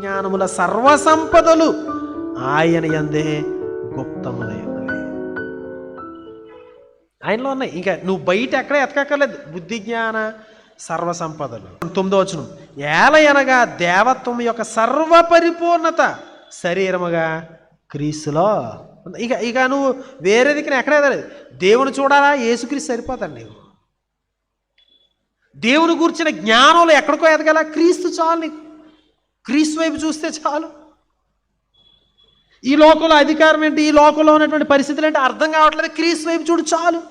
జ్ఞానముల సర్వసంపదలు ఆయన ఎందే గుప్తములై ఉన్నాయి. ఆయనలో ఉన్నాయి. ఇంకా నువ్వు బయట ఎక్కడ ఎతకక్కర్లేదు. బుద్ధి జ్ఞాన సర్వసంపదలు. తొమ్మిదో వచనం. ఏల దేవత్వం యొక్క సర్వ పరిపూర్ణత శరీరముగా క్రీస్తులో ఇక ఇక నువ్వు వేరే దిక్కున ఎక్కడ ఎదలేదు దేవుని చూడాలా? యేసుక్రీస్తు సరిపోతాడు నీవు దేవుని గూర్చిన జ్ఞానంలో ఎక్కడికో ఎదగల? క్రీస్తు చాలు నీకు. క్రీస్తు వైపు చూస్తే చాలు. ఈ లోకంలో అధికారం ఏంటి? ఈ లోకంలో ఉన్నటువంటి పరిస్థితులు ఏంటి? అర్థం కావట్లేదు. క్రీస్తు వైపు చూడు చాలు.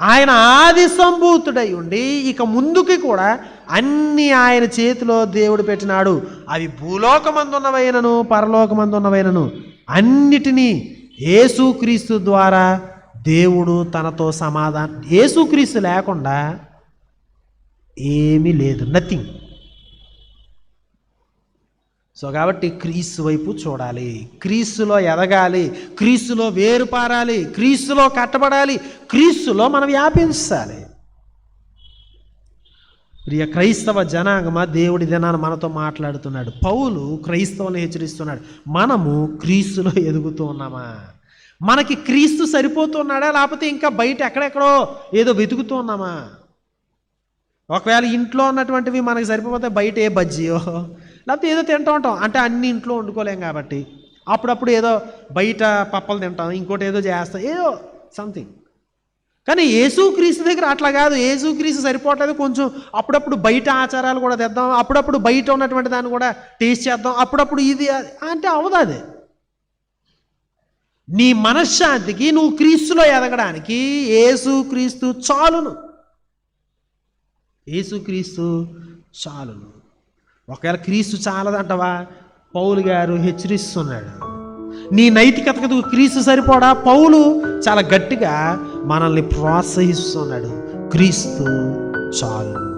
ఆయన ఆది సంభూతుడై ఉండి ఇక ముందుకి కూడా అన్ని ఆయన చేతిలో దేవుడు పెట్టినాడు. అవి భూలోకమందున్నవైనను పరలోకమందున్నవైనను. అన్నిటినీ యేసుక్రీస్తు ద్వారా దేవుడు తనతో సమాధానం యేసుక్రీస్తు లేకుండా ఏమీ లేదు. నథింగ్ సో కాబట్టి క్రీస్తు వైపు చూడాలి. క్రీస్తులో ఎదగాలి. క్రీస్తులో వేరుపారాలి క్రీస్తులో కట్టబడాలి. క్రీస్తులో మనం వ్యాపించాలి. ప్రియ క్రైస్తవ జనాంగమ దేవుడి దినాన్ని మనతో మాట్లాడుతున్నాడు. పౌలు క్రైస్తవులను హెచ్చరిస్తున్నాడు. మనము క్రీస్తులో ఎదుగుతూ ఉన్నామా? మనకి క్రీస్తు సరిపోతున్నాడా? లేకపోతే ఇంకా బయట ఎక్కడెక్కడో ఏదో వెతుకుతూ ఉన్నామా? ఒకవేళ ఇంట్లో ఉన్నటువంటివి మనకి సరిపోతే బయట ఏ బజ్జీయో లేకపోతే ఏదో తింటూ ఉంటాం. అంటే అన్ని ఇంట్లో వండుకోలేం కాబట్టి. అప్పుడప్పుడు ఏదో బయట పప్పలు తింటాం ఇంకోటి ఏదో చేస్తాం ఏదో సంథింగ్ కానీ యేసుక్రీస్తు దగ్గర అట్లా కాదు. యేసుక్రీస్తు సరిపోవట్లేదు. కొంచెం అప్పుడప్పుడు బయట ఆచారాలు కూడా తెద్దాం అప్పుడప్పుడు బయట ఉన్నటువంటి దాన్ని కూడా టేస్ట్ చేద్దాం అప్పుడప్పుడు ఇది అంటే అవదు అది. నీ మనశ్శాంతికి నువ్వు క్రీస్తులో ఎదగడానికి యేసుక్రీస్తు చాలును. యేసుక్రీస్తు చాలును. ఒకవేళ క్రీస్తు చాలదంటవా? పౌలు గారు హెచ్చరిస్తున్నాడు. నీ నైతికతకు క్రీస్తు సరిపోడా? పౌలు చాలా గట్టిగా మనల్ని ప్రోత్సహిస్తున్నాడు. క్రీస్తు చాలు